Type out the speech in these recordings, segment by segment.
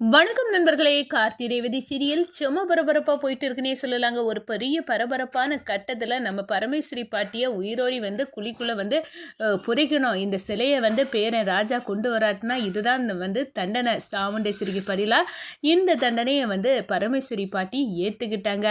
வணக்கம் நண்பர்களே. கார்த்தி ரேவதி சீரியல் செம பரபரப்பாக போயிட்டு இருக்குன்னே சொல்லலாங்க. ஒரு பெரிய பரபரப்பான கட்டத்தில் நம்ம பரமேஸ்வரி பாட்டியை உயிரோடி வந்து குழிக்குள்ளே வந்து அஹ், புதைக்கணும். இந்த சிலையை வந்து பேரன் ராஜா கொண்டு வராட்டினா இதுதான் இந்த வந்து தண்டனை. சாமுண்டேஸ்வரிக்கு பதிலாக இந்த தண்டனையை வந்து பரமேஸ்வரி பாட்டி ஏற்றுக்கிட்டாங்க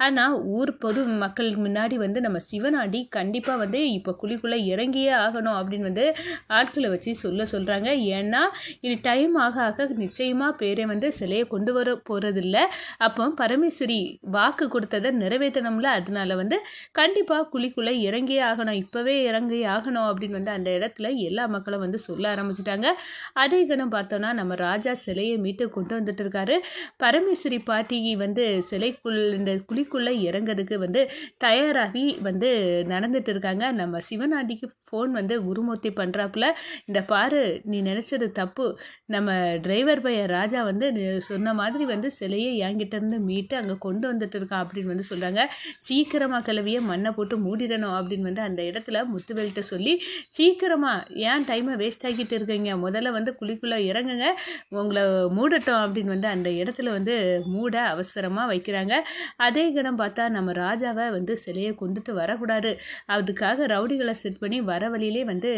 ஆனால் ஊர் பொது மக்கள் முன்னாடி வந்து நம்ம சிவனாடி கண்டிப்பாக வந்து இப்போ குழிக்குள்ளே இறங்கியே ஆகணும் அப்படின்னு வந்து ஆட்களை வச்சு சொல்ல சொல்கிறாங்க ஏன்னா இது டைம் ஆக ஆக நிச்சயமாக பேரை வந்து சிலையை கொண்டு வர போகிறதில்ல அப்போ பரமேஸ்வரி வாக்கு கொடுத்ததை நிறைவேற்றணும்ல? அதனால வந்து கண்டிப்பாக குழிக்குள்ளே இறங்கியே ஆகணும். இப்போவே இறங்கி ஆகணும் அப்படின்னு வந்து அந்த இடத்துல எல்லா மக்களும் வந்து சொல்ல ஆரம்பிச்சிட்டாங்க. அதே கணம் பார்த்தோன்னா நம்ம ராஜா சிலையை மீட்டு கொண்டு வந்துட்டு இருக்காரு. பரமேஸ்வரி பாட்டி வந்து சிலைக்குள் இந்த குழிக்குள்ளே இறங்கிறதுக்கு வந்து தயாராகி வந்து நடந்துட்டு இருக்காங்க. நம்ம சிவனாண்டிக்கு ஃபோன் வந்து குருமூர்த்தி பண்ணுறாப்புல இந்த பாரு நீ நினச்சது தப்பு. நம்ம டிரைவர் பையன் ராஜா வந்து சொன்ன மாதிரி வந்து சிலையை என்கிட்ட இருந்து மீட்டு அங்கே கொண்டு வந்துட்டு இருக்கான் அப்படின்னு வந்து சொல்கிறாங்க சீக்கிரமாக கிளவியை மண்ணை போட்டு மூடிடணும் அப்படின்னு வந்து அந்த இடத்துல முத்துவேல்கிட்ட சொல்லி சீக்கிரமாக ஏன் டைமை வேஸ்ட் ஆக்கிட்டு இருக்கீங்க? முதல்ல வந்து குழிக்குள்ளே இறங்குங்க. உங்களை மூடட்டும் அப்படின்னு வந்து அந்த இடத்துல வந்து மூட அவசரமாக வைக்கிறாங்க. அதே கணம் பார்த்தா நம்ம ராஜாவை வந்து சிலையை கொண்டுட்டு வரக்கூடாது. அதுக்காக ரவுடிகளை செட் பண்ணி வர வழியிலே வந்து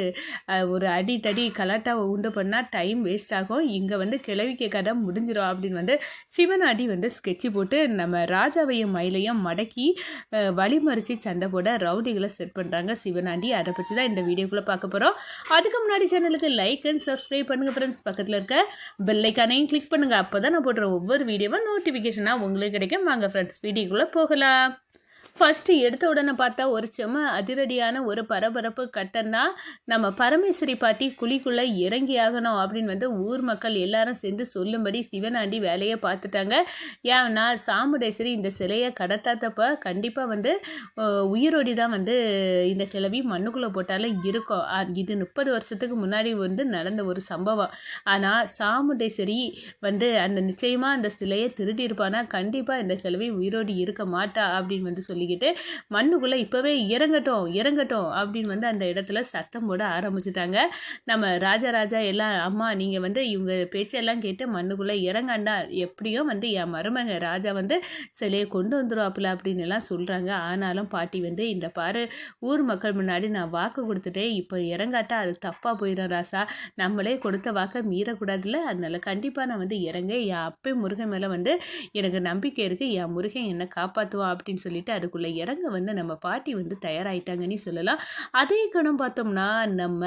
ஒரு அடி தடி கலாட்டாவை உண்டு பண்ணால் டைம் வேஸ்ட் ஆகும். இங்கே வந்து கிளவிக்க எல்லாம் முடிஞ்சிடும் அப்படின்னு வந்து சிவனாடி வந்து ஸ்கெட்சு போட்டு நம்ம ராஜாவையும் மயிலையும் மடக்கி அஹ், வழிமறிச்சு சண்டை போட ரவுடிகளை செட் பண்ணுறாங்க சிவனாண்டி. அதை பற்றி தான் இந்த வீடியோக்குள்ளே பார்க்க போகிறோம் அதுக்கு முன்னாடி சேனலுக்கு லைக் அண்ட் சப்ஸ்கிரைப் பண்ணுங்கள் ஃப்ரெண்ட்ஸ் பக்கத்தில் இருக்க பெல்லைக்கானையும் கிளிக் பண்ணுங்கள் அப்போ தான் நான் போடுற ஒவ்வொரு வீடியோவும் நோட்டிஃபிகேஷனாக உங்களுக்கு கிடைக்கும். வாங்க ஃப்ரெண்ட்ஸ் வீடியோக்குள்ளே போகலாம். ஃபஸ்ட்டு எடுத்த உடனே பார்த்தா ஒரு செம அதிரடியான ஒரு பரபரப்பு கட்டம்னா நம்ம பரமேஸ்வரி பாட்டி குழிக்குள்ளே இறங்கி ஆகணும் அப்படின்னு வந்து ஊர் மக்கள் எல்லாரும் சேர்ந்து சொல்லும்படி சிவனாண்டி வேலையை பார்த்துட்டாங்க. ஏன்னா சாமுடேஸ்வரி இந்த சிலையை கடத்தாதப்ப கண்டிப்பாக வந்து உயிரோடி தான் வந்து இந்த கிழவி மண்ணுக்குள்ளே போட்டாலும் இருக்கும். இது முப்பது வருஷத்துக்கு முன்னாடி வந்து நடந்த ஒரு சம்பவம். ஆனால் சாமுடேஸ்வரி வந்து அந்த நிச்சயமாக அந்த சிலையை திருடியிருப்பானா? கண்டிப்பாக இந்த கிழவி உயிரோடி இருக்க மாட்டா அப்படின்னு வந்து சொல்லி சொல்லிக்கிட்டு மண்ணுக்குள்ளே இப்போவே இறங்கட்டும் இறங்கட்டும் அப்படின்னு வந்து அந்த இடத்துல சத்தம் போட ஆரம்பிச்சிட்டாங்க. நம்ம ராஜாராஜா எல்லாம் அம்மா நீங்கள் வந்து இவங்க பேச்செல்லாம் கேட்டு மண்ணுக்குள்ளே இறங்காண்டா எப்படியும் வந்து என் மருமக ராஜா வந்து சிலையை கொண்டு வந்துருவாப்புல அப்படின்னு எல்லாம் சொல்கிறாங்க ஆனாலும் பாட்டி வந்து இந்த பாரு ஊர் மக்கள் முன்னாடி நான் வாக்கு கொடுத்துட்டேன் இப்போ இறங்காட்டா அது தப்பாக போயிடும் ராசா. நம்மளே கொடுத்த வாக்கை மீறக்கூடாதுல்ல அதனால கண்டிப்பாக நான் வந்து இறங்க என் அப்பே முருகன் மேலே வந்து எனக்கு நம்பிக்கை இருக்குது என் முருகன் என்னை காப்பாற்றுவான் அப்படின்னு சொல்லிட்டு அதுக்குள்ளே இறங்க வந்து நம்ம பாட்டி வந்து தயாராகிட்டாங்கன்னு சொல்லலாம். அதே கணம் பார்த்தோம்னா நம்ம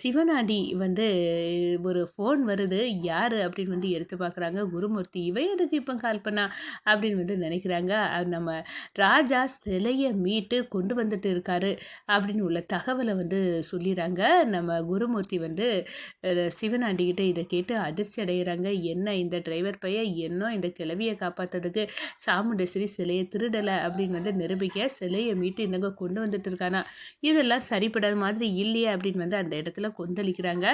சிவனாடி வந்து ஒரு ஃபோன் வருது. யார் அப்படின்னு வந்து எடுத்து பார்க்குறாங்க. குருமூர்த்தி இவன் எதுக்கு இப்போ கால் பண்ணா? அப்படின்னு வந்து நினைக்கிறாங்க. நம்ம ராஜா சிலையை மீட்டு கொண்டு வந்துட்டு இருக்காரு அப்படின்னு உள்ள தகவலை வந்து சொல்லிடுறாங்க. நம்ம குருமூர்த்தி வந்து சிவனாண்டிகிட்ட சிவனாண்டிக்கிட்ட இதை கேட்டு அதிர்ச்சி அடைகிறாங்க என்ன இந்த டிரைவர் பையன்? என்ன இந்த கிளவியை காப்பாற்றுறதுக்கு சாமுண்டேஸ்வரி சிலையை திருடலை அப்படின்னு வந்து நிரூபிக்க சிலையை மீட்டு இந்தங்க கொண்டு வந்துட்டு இருக்கானா? இதெல்லாம் சரிப்படாத மாதிரி இல்லையே அப்படின்னு வந்து அந்த இடத்துல கொந்தளிக்கிறாங்க.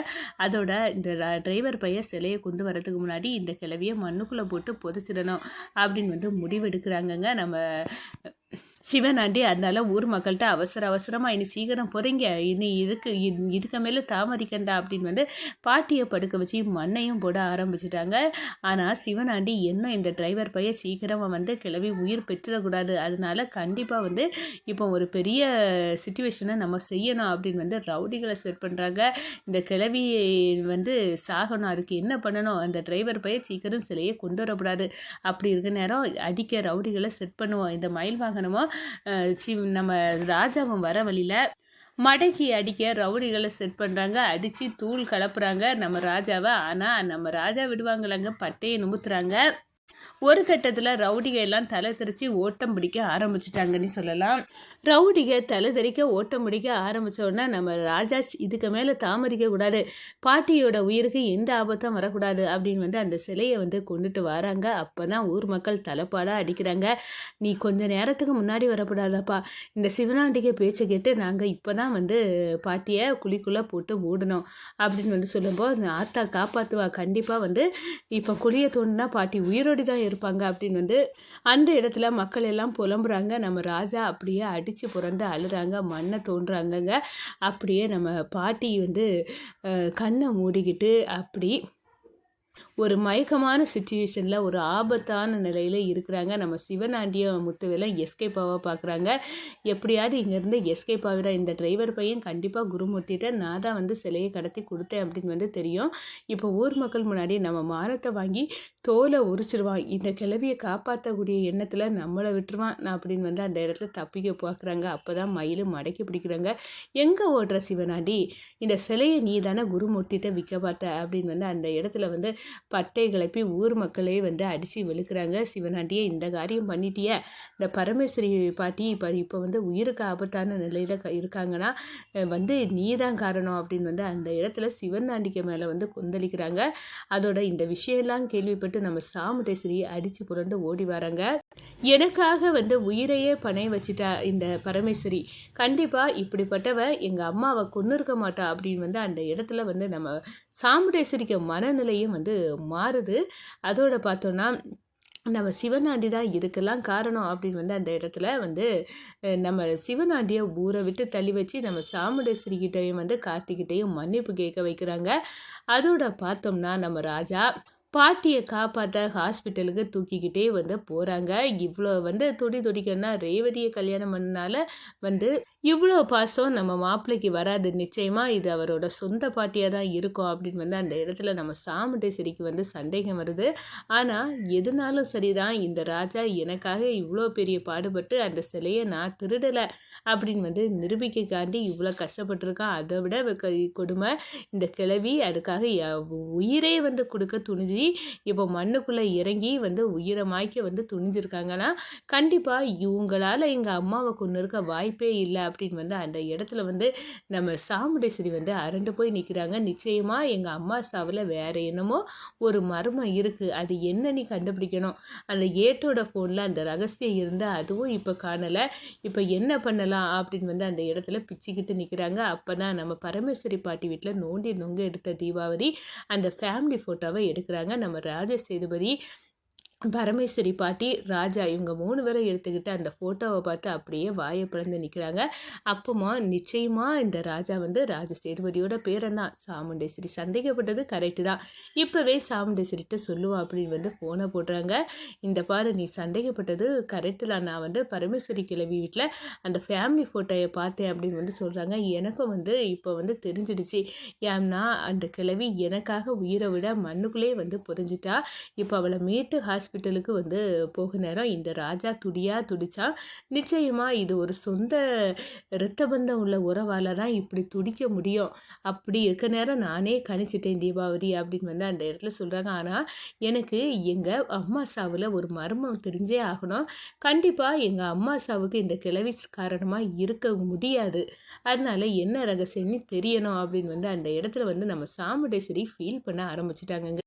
அதோட இந்த டிரைவர் பையன் சிலையை கொண்டு வரதுக்கு முன்னாடி இந்த கிளவியை மண்ணுக்குள்ளே போட்டு புதைச்சிடணும் அப்படின்னு வந்து முடிவெடுக்கிறாங்கங்க. நம்ம சிவனாண்டி அதனால ஊர் மக்கள்கிட்ட அவசர அவசரமாக இனி சீக்கிரம் புதைங்க இனி இதுக்கு இது- இதுக்கு மேலே தாமதிக்கண்டா அப்படின்னு வந்து பாட்டியை படுக்க வச்சு மண்ணையும் போட ஆரம்பிச்சிட்டாங்க. ஆனால் சிவனாண்டி என்ன இந்த டிரைவர் பையன் சீக்கிரமாக வந்து கிளவி உயிர் பெற்றுடக்கூடாது. அதனால கண்டிப்பாக வந்து இப்போ ஒரு பெரிய சுச்சுவேஷனை நம்ம செய்யணும் அப்படின்னு வந்து ரவுடிகளை செட் பண்ணுறாங்க இந்த கிளவி வந்து சாகணும் அதுக்கு என்ன பண்ணணும்? அந்த டிரைவர் பையன் சீக்கிரம் சிலையை கொண்டு வரக்கூடாது. அப்படி இருக்க நேரம் அடிக்க ரவுடிகளை செட் பண்ணுவோம். இந்த மயில் வாகனமும் நம்ம ராஜாவும் வர வழியில் மடக்கி அடிக்க ரவுடிகளை செட் பண்ணுறாங்க அடித்து தூள் கலப்புறாங்க. நம்ம ராஜாவை. ஆனால் நம்ம ராஜா விடுவாங்களாங்க. பட்டையை நுமுத்துறாங்க. ஒரு கட்டத்தில் ரவுடிக எல்லாம் தலை தெரிச்சு ஓட்டம் பிடிக்க ஆரம்பிச்சிட்டாங்கன்னு சொல்லலாம். ரவுடிக தலை தெரிக்க ஓட்டம் பிடிக்க ஆரம்பித்தோடனே உடனே நம்ம ராஜா இதுக்கு மேலே தாமதிக்க கூடாது. பாட்டியோட உயிருக்கு எந்த ஆபத்தும் வரக்கூடாது அப்படின்னு வந்து அந்த சிலையை வந்து கொண்டுட்டு வராங்க. அப்போ தான் ஊர் மக்கள் தலைப்பாடாக அடிக்கிறாங்க. நீ கொஞ்ச நேரத்துக்கு முன்னாடி வரக்கூடாதாப்பா இந்த சிவனாண்டிகை பேச்சை கேட்டு நாங்கள் இப்போ தான் வந்து பாட்டியை குழிக்குள்ளே போட்டு மூடணும் அப்படின்னு வந்து சொல்லும்போது ஆத்தா காப்பாற்றுவா கண்டிப்பாக வந்து இப்போ குழியை தோண்டினா பாட்டி உயிரோடி தான் இருப்பாங்க அப்படின்னு வந்து அந்த இடத்துல மக்கள் எல்லாம் புலம்புறாங்க. நம்ம ராஜா அப்படியே அடித்து புறந்து அழுறாங்க மண்ணை தோன்றாங்கங்க அப்படியே நம்ம பாட்டி வந்து கண்ணை மூடிக்கிட்டு அப்படி ஒரு மயக்கமான சுச்சுவேஷனில் ஒரு ஆபத்தான நிலையில் இருக்கிறாங்க. நம்ம சிவனாண்டியும் முத்துவெல்லாம் எஸ்கேப் ஆக பார்க்குறாங்க எப்படியாவது இங்கேருந்து எஸ்கேப் ஆகிற இந்த டிரைவர் பையன் கண்டிப்பாக குருமூர்த்திட்ட நான் தான் வந்து சிலையை கடத்தி கொடுத்தேன் அப்படின்னு வந்து தெரியும். இப்போ ஊர் மக்கள் முன்னாடி நம்ம மானத்தை வாங்கி தோலை உரிச்சிருவான். இந்த கிளவியை காப்பாற்றக்கூடிய எண்ணத்தில் நம்மளை விட்டுருவான் நான் அப்படின்னு வந்து அந்த இடத்துல தப்பிக்க பார்க்குறாங்க அப்போ தான் மயிலும் மடக்கி பிடிக்கிறாங்க. எங்கே ஓடுற சிவனாண்டி? இந்த சிலையை நீ தானே குருமூர்த்திட்ட விற்க பார்த்த அப்படின்னு வந்து அந்த இடத்துல வந்து பட்டை கிளப்பி ஊர் மக்களே வந்து அடித்து வெளுக்கிறாங்க. சிவனாண்டியே இந்த காரியம் பண்ணிட்டிய? இந்த பரமேஸ்வரி பாட்டி இப்போ இப்போ வந்து உயிருக்கு ஆபத்தான நிலையில் இருக்காங்கன்னா வந்து நீ தான் காரணம் அப்படின்னு வந்து அந்த இடத்துல சிவனாண்டிக்கு மேலே வந்து கொந்தளிக்கிறாங்க. அதோட இந்த விஷயம்லாம் கேள்விப்பட்டு நம்ம சாமுண்டேஸ்வரி அடித்து புரண்டு ஓடி வராங்க. எனக்காக வந்து உயிரையே பணை வச்சுட்டா இந்த பரமேஸ்வரி. கண்டிப்பாக இப்படிப்பட்டவ எங்கள் அம்மாவை கொண்டு இருக்க மாட்டா அப்படின்னு வந்து அந்த இடத்துல வந்து நம்ம சாமுண்டேஸ்வரிக்கு மனநிலையும் வந்து மாறுது. அதோட பார்த்தோன்னா நம்ம சிவனாண்டி தான் இதுக்கெல்லாம் காரணம் அப்படின்னு வந்து அந்த இடத்துல வந்து நம்ம சிவனாண்டியை ஊரை விட்டு தள்ளி வச்சு நம்ம சாமுண்டேஸ்வரிக்கிட்டையும் வந்து கார்த்திகிட்டையும் மன்னிப்பு கேட்க வைக்கிறாங்க. அதோட பார்த்தோம்னா நம்ம ராஜா பாட்டியை காப்பாற்ற ஹாஸ்பிட்டலுக்கு தூக்கிக்கிட்டே வந்து போகிறாங்க இவ்வளோ வந்து துடி துடிக்கன்னா ரேவதியை கல்யாணம் பண்ணனால வந்து இவ்வளோ பாசம் நம்ம மாப்பிள்ளைக்கு வராது. நிச்சயமாக இது அவரோட சொந்த பாட்டியாக தான் இருக்கும் அப்படின்னு வந்து அந்த இடத்துல நம்ம சாமுண்டேஸ்வரிக்கு வந்து சந்தேகம் வருது. ஆனால் எதுனாலும் சரிதான். இந்த ராஜா எனக்காக இவ்வளோ பெரிய பாடுபட்டு அந்த சிலையை நான் திருடலை அப்படின்னு வந்து நிரூபிக்கக்காண்டி இவ்வளோ கஷ்டப்பட்டிருக்கான். அதை விட கொடுமை. இந்த கிழவி அதுக்காக உயிரே வந்து கொடுக்க துணிஞ்சு இப்போ மண்ணுக்குள்ளே இறங்கி வந்து உயிரை மாய்க்க வந்து துணிஞ்சிருக்காங்கன்னா கண்டிப்பாக இவங்களால் எங்கள் அம்மாவை கொண்டு இருக்க வாய்ப்பே இல்லை. அப்படின்னு வந்து அந்த இடத்துல வந்து நம்ம சாமுடேஸ்வரி வந்து அரண்டு போய் நிற்கிறாங்க நிச்சயமாக எங்கள் அம்மா சாவில் வேறு என்னமோ ஒரு மர்மம் இருக்குது அது என்ன நீ கண்டுபிடிக்கணும்? அந்த ஏட்டோட ஃபோனில் அந்த ரகசியம் இருந்தால் அதுவும் இப்போ காணலை. இப்போ என்ன பண்ணலாம் அப்படின்னு வந்து அந்த இடத்துல பிச்சுக்கிட்டு நிற்கிறாங்க அப்போ தான் நம்ம பரமேஸ்வரி பாட்டி வீட்டில் நோண்டி நொங்க எடுத்த தீபாவளி அந்த ஃபேமிலி ஃபோட்டோவை எடுக்கிறாங்க. நம்ம ராஜ சேதுபதி பரமேஸ்வரி பாட்டி ராஜா இவங்க மூணு பேரை எடுத்துக்கிட்டு அந்த ஃபோட்டோவை பார்த்து அப்படியே வாயை பிறந்து நிற்கிறாங்க அப்போமா நிச்சயமாக இந்த ராஜா வந்து ராஜ சேதுபதியோட பேரன் தான். சாமுண்டேஸ்வரி சந்தேகப்பட்டது கரெக்டு தான். இப்போவே சாமுண்டேஸ்வரிட்ட சொல்லுவான் அப்படின்னு வந்து ஃபோனை போடுறாங்க. இந்த பாரு நீ சந்தேகப்பட்டது கரெக்டு தான். நான் வந்து பரமேஸ்வரி கிழவி வீட்டில் அந்த ஃபேமிலி ஃபோட்டோயை பார்த்தேன் அப்படின்னு வந்து சொல்கிறாங்க எனக்கும் வந்து இப்போ வந்து தெரிஞ்சிடுச்சு. ஏன்னா அந்த கிழவி எனக்காக உயிரை விட மண்ணுக்குள்ளேயே வந்து புரிஞ்சிட்டா இப்போ அவளை மீட்டு ஹாஸ்பிட்டல் ஹாஸ்பிட்டலுக்கு வந்து போக நேரம் இந்த ராஜா துடியாக துடிச்சா நிச்சயமாக இது ஒரு சொந்த இரத்த பந்தம் உள்ள உறவால் தான் இப்படி துடிக்க முடியும். அப்படி இருக்க நேரம் நானே கணிச்சிட்டேன் தீபாவளி அப்படின்னு வந்து அந்த இடத்துல சொல்கிறாங்க ஆனால் எனக்கு எங்கள் அம்மா சாவில் ஒரு மர்மம் தெரிஞ்சே ஆகணும். கண்டிப்பாக எங்கள் அம்மா சாவுக்கு இந்த கிளவி காரணமாக இருக்க முடியாது. அதனால என்ன ரகசியம்னு தெரியணும் அப்படின்னு வந்து அந்த இடத்துல வந்து நம்ம சாமுடேஸ்வரி ஃபீல் பண்ண ஆரம்பிச்சிட்டாங்க